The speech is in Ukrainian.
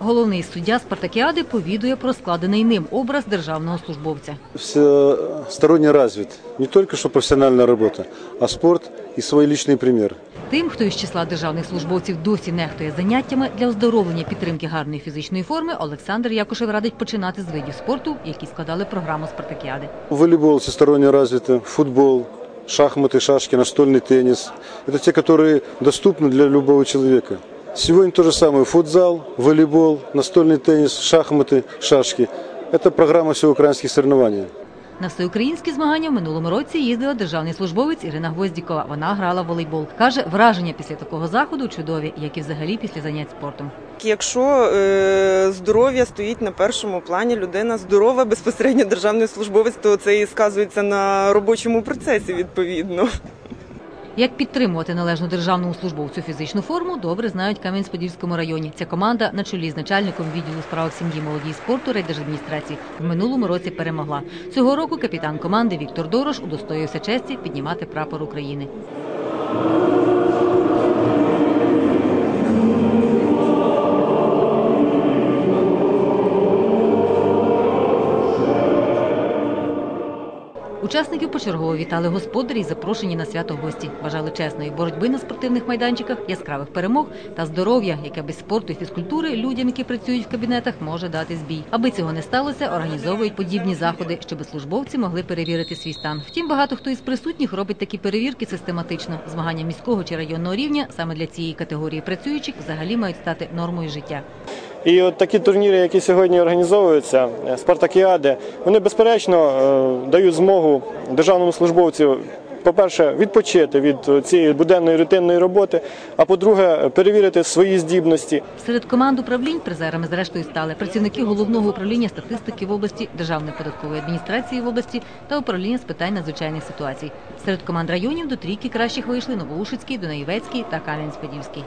Головний суддя Спартакіади повідує про складений ним образ державного службовця. Всесторонне развит. Не только что профессиональная работа, а спорт и свой личный пример. Тим, хто із числа державних службовців досі нехтує заняттями для оздоровлення підтримки гарної фізичної форми, Олександр Якушев радить починати з видів спорту, які складали програму Спартакіади. Волейбол всесторонне развито, футбол, шахматы, шашки, настольный теннис. Это те, которые доступны для любого человека. Сегодня то же самое. Футзал, волейбол, настольный теннис, шахматы, шашки. Это программа всеукраинских соревнований. На всеукраїнські змагання в минулому році їздила державний службовець Ірина Гвоздікова. Вона грала в волейбол. Каже, враження після такого заходу чудові, як і взагалі після занять спортом. Якщо е, здоров'я стоїть на першому плані, людина здорова, безпосередньо державний службовець, то це і сказується на робочому процесі відповідно. Як підтримувати належну державному службовцю фізичну форму, добре знають Кам'янець-Подільському районі. Ця команда на чолі з начальником відділу у сім'ї, молоді і спорту райдержадміністрації в минулому році перемогла. Цього року капітан команди Віктор Дорош удостоївся честі піднімати прапор України. Учасників почергово вітали господарі і запрошені на свято гості. Бажали чесної боротьби на спортивних майданчиках, яскравих перемог та здоров'я, яке без спорту і фізкультури людям, які працюють в кабінетах, може дати збій. Аби цього не сталося, організовують подібні заходи, щоб службовці могли перевірити свій стан. Втім, багато хто із присутніх робить такі перевірки систематично. Змагання міського чи районного рівня саме для цієї категорії працюючих взагалі мають стати нормою життя. І от такі турніри, які сьогодні організовуються, е, спартакіади, вони безперечно е, дають змогу державному службовцю, по-перше, відпочити від е, цієї буденної рутинної роботи, а по-друге, перевірити свої здібності. Серед команд управлінь призерами зрештою стали працівники головного управління статистики в області, Державної податкової адміністрації в області та управління з питань надзвичайних ситуацій. Серед команд районів до трійки кращих вийшли Новоушицький, Дунаєвецький та Кам'янець-Подільський.